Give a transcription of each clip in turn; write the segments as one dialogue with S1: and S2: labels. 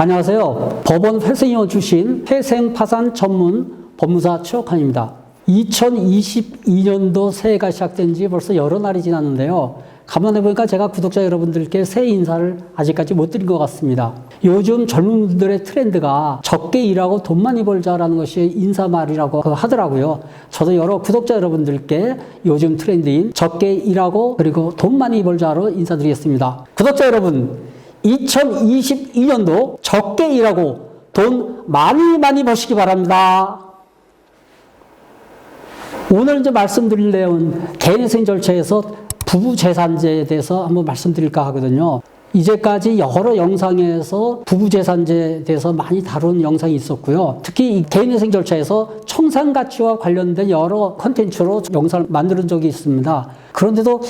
S1: 안녕하세요. 법원 회생위원 출신 회생 파산 전문 법무사 최옥환입니다. 2022년도 새해가 시작된 지 벌써 여러 날이 지났는데요. 가만히 보니까 제가 구독자 여러분들께 새해 인사를 아직까지 못 드린 것 같습니다. 요즘 젊은 분들의 트렌드가 적게 일하고 돈 많이 벌자라는 것이 인사말이라고 하더라고요. 저도 여러 구독자 여러분들께 요즘 트렌드인 적게 일하고 그리고 돈 많이 벌자로 인사드리겠습니다. 구독자 여러분, 2022년도 적게 일하고 돈 많이 많이 버시기 바랍니다. 오늘 이제 말씀드릴 내용은 개인회생 절차에서 부부 재산제에 대해서 한번 말씀드릴까 하거든요. 이제까지 여러 영상에서 부부 재산제에 대해서 많이 다룬 영상이 있었고요. 특히 이 개인회생 절차에서 청산 가치와 관련된 여러 컨텐츠로 영상을 만드는 적이 있습니다. 그런데도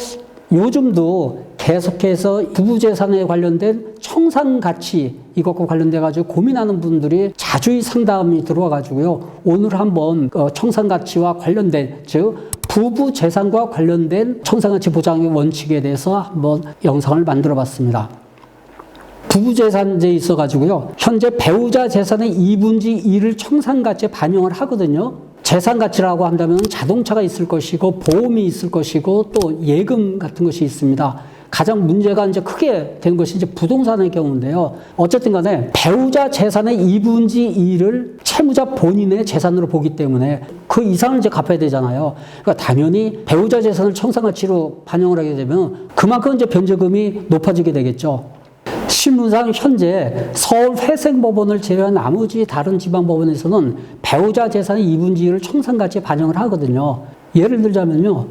S1: 요즘도 계속해서 부부 재산에 관련된 청산 가치 이것과 관련돼 가지고 고민하는 분들이 자주의 상담이 들어와 가지고요. 오늘 한번 어, 청산 가치와 관련된 즉 부부 재산과 관련된 청산 가치 보장의 원칙에 대해서 한번 영상을 만들어 봤습니다. 부부 재산제에 있어 가지고요. 현재 배우자 재산의 2분지 1을 청산 가치에 반영을 하거든요. 재산 가치라고 한다면 자동차가 있을 것이고 보험이 있을 것이고 또 예금 같은 것이 있습니다. 가장 문제가 이제 크게 된 것이 이제 부동산의 경우인데요. 어쨌든 간에 배우자 재산의 2분지 1을 채무자 본인의 재산으로 보기 때문에 그 이상을 이제 갚아야 되잖아요. 그러니까 당연히 배우자 재산을 청산 가치로 반영을 하게 되면 그만큼 이제 변제금이 높아지게 되겠죠. 실무상 현재 서울 회생법원을 제외한 나머지 다른 지방법원에서는 배우자 재산의 2분지 1을 청산가치에 반영을 하거든요. 예를 들자면요.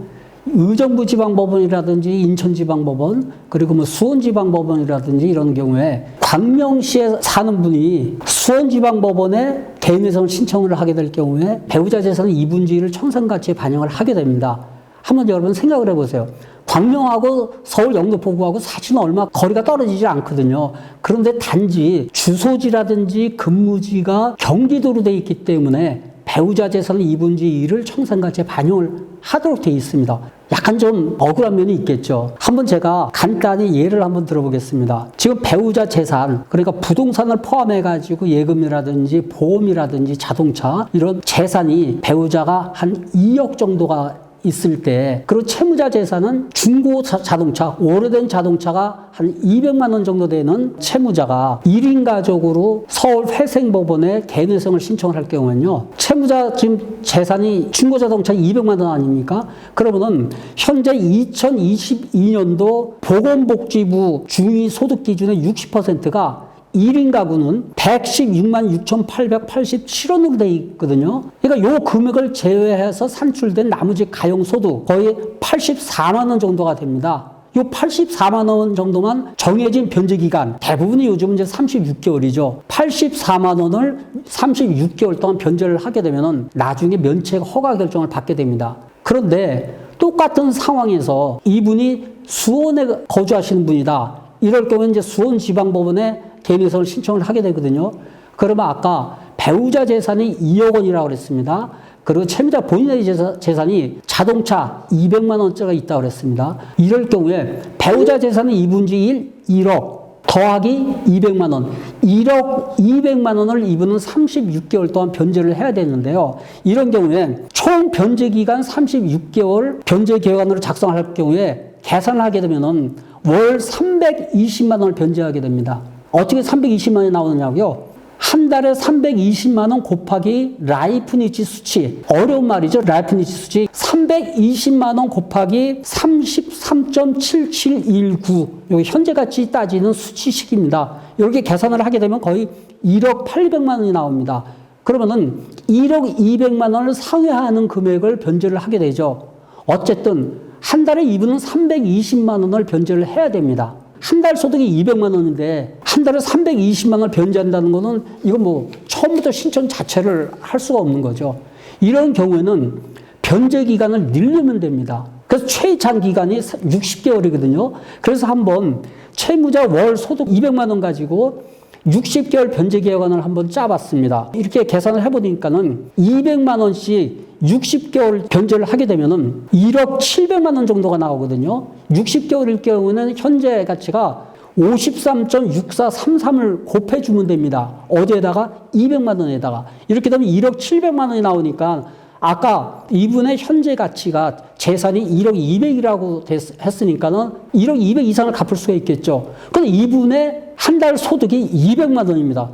S1: 의정부 지방법원이라든지 인천지방법원 그리고 뭐 수원지방법원이라든지 이런 경우에 광명시에 사는 분이 수원지방법원에 개인회생을 신청을 하게 될 경우에 배우자 재산의 2분지 1을 청산가치에 반영을 하게 됩니다. 한번 여러분 생각을 해보세요. 광명하고 서울 영등포구하고 사실은 얼마 거리가 떨어지지 않거든요. 그런데 단지 주소지라든지 근무지가 경기도로 돼 있기 때문에 배우자 재산 2분지 1을 청산가치에 반영을 하도록 돼 있습니다. 약간 좀 억울한 면이 있겠죠. 한번 제가 간단히 예를 한번 들어보겠습니다. 지금 배우자 재산, 그러니까 부동산을 포함해가지고 예금이라든지 보험이라든지 자동차, 이런 재산이 배우자가 한 2억 정도가 있을 때 그리고 채무자 재산은 중고 자동차 오래된 자동차가 한 200만 원 정도 되는 채무자가 1인 가족으로 서울 회생법원에 개인회생을 신청을 할 경우는요 채무자 지금 재산이 중고 자동차 200만 원 아닙니까? 그러면은 현재 2022년도 보건복지부 중위 소득 기준의 60%가 1인 가구는 116만 6,887원으로 돼 있거든요. 그러니까 요 금액을 제외해서 산출된 나머지 가용 소득 거의 84만 원 정도가 됩니다. 요 84만 원 정도만 정해진 변제 기간 대부분이 요즘 이제 36개월이죠. 84만 원을 36개월 동안 변제를 하게 되면은 나중에 면책 허가 결정을 받게 됩니다. 그런데 똑같은 상황에서 이분이 수원에 거주하시는 분이다. 이럴 경우에 이제 수원지방법원에 개인회생을 신청을 하게 되거든요. 그러면 아까 배우자 재산이 2억 원이라고 그랬습니다. 그리고 채무자 본인의 재산이 자동차 200만 원짜리가 있다고 그랬습니다. 이럴 경우에 배우자 재산이 2분지 1, 1억 더하기 200만 원. 1억 200만 원을 이분은 36개월 동안 변제를 해야 되는데요. 이런 경우에 총 변제 기간 36개월 변제 계획안으로 작성할 경우에 계산을 하게 되면은 월 320만 원을 변제하게 됩니다. 어떻게 320만 원이 나오느냐고요? 한 달에 320만 원 곱하기 라이프니치 수치. 어려운 말이죠. 라이프니치 수치. 320만 원 곱하기 33.7719. 여기 현재 가치 따지는 수치식입니다. 이렇게 계산을 하게 되면 거의 1억 800만 원이 나옵니다. 그러면은 1억 200만 원을 상회하는 금액을 변제를 하게 되죠. 어쨌든 한 달에 이분은 320만 원을 변제를 해야 됩니다. 한 달 소득이 200만 원인데 한 달에 320만 원을 변제한다는 거는 이건 뭐 처음부터 신청 자체를 할 수가 없는 거죠. 이런 경우에는 변제 기간을 늘리면 됩니다. 그래서 최장 기간이 60개월이거든요. 그래서 한번 채무자 월 소득 200만 원 가지고 60개월 변제 계획안을 한번 짜봤습니다. 이렇게 계산을 해보니까는 200만 원씩 60개월 변제를 하게 되면은 1억 700만 원 정도가 나오거든요. 60개월일 경우는 현재 가치가 53.6433을 곱해주면 됩니다. 어디에다가? 200만 원에다가. 이렇게 되면 1억 700만 원이 나오니까 아까 이분의 현재 가치가 재산이 1억 200이라고 했으니까는 1억 200 이상을 갚을 수가 있겠죠. 근데 이분의 한 달 소득이 200만 원입니다.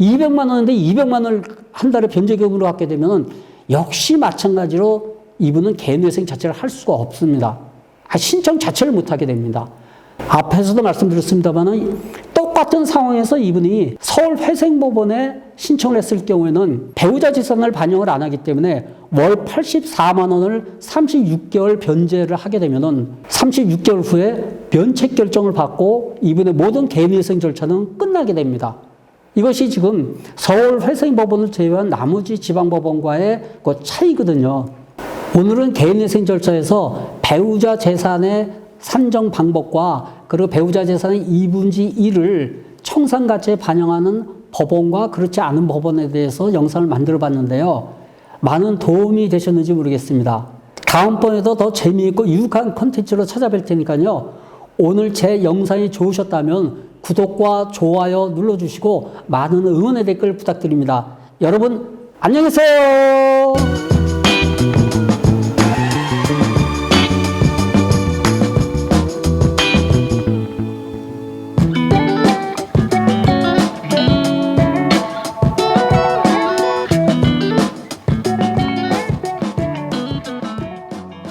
S1: 200만 원인데 200만 원을 한 달에 변제금으로 갖게 되면 역시 마찬가지로 이분은 개인회생 자체를 할 수가 없습니다. 아, 신청 자체를 못하게 됩니다. 앞에서도 말씀드렸습니다만은 똑같은 상황에서 이분이 서울 회생법원에 신청을 했을 경우에는 배우자 재산을 반영을 안 하기 때문에 월 84만 원을 36개월 변제를 하게 되면은 36개월 후에 면책 결정을 받고 이분의 모든 개인회생 절차는 끝나게 됩니다. 이것이 지금 서울 회생법원을 제외한 나머지 지방법원과의 그 차이거든요. 오늘은 개인회생 절차에서 배우자 재산의 산정 방법과 그리고 배우자 재산의 2분지 1을 청산 가치에 반영하는 법원과 그렇지 않은 법원에 대해서 영상을 만들어 봤는데요. 많은 도움이 되셨는지 모르겠습니다. 다음번에도 더 재미있고 유익한 컨텐츠로 찾아뵐 테니까요. 오늘 제 영상이 좋으셨다면 구독과 좋아요 눌러주시고 많은 응원의 댓글 부탁드립니다. 여러분, 안녕히 계세요!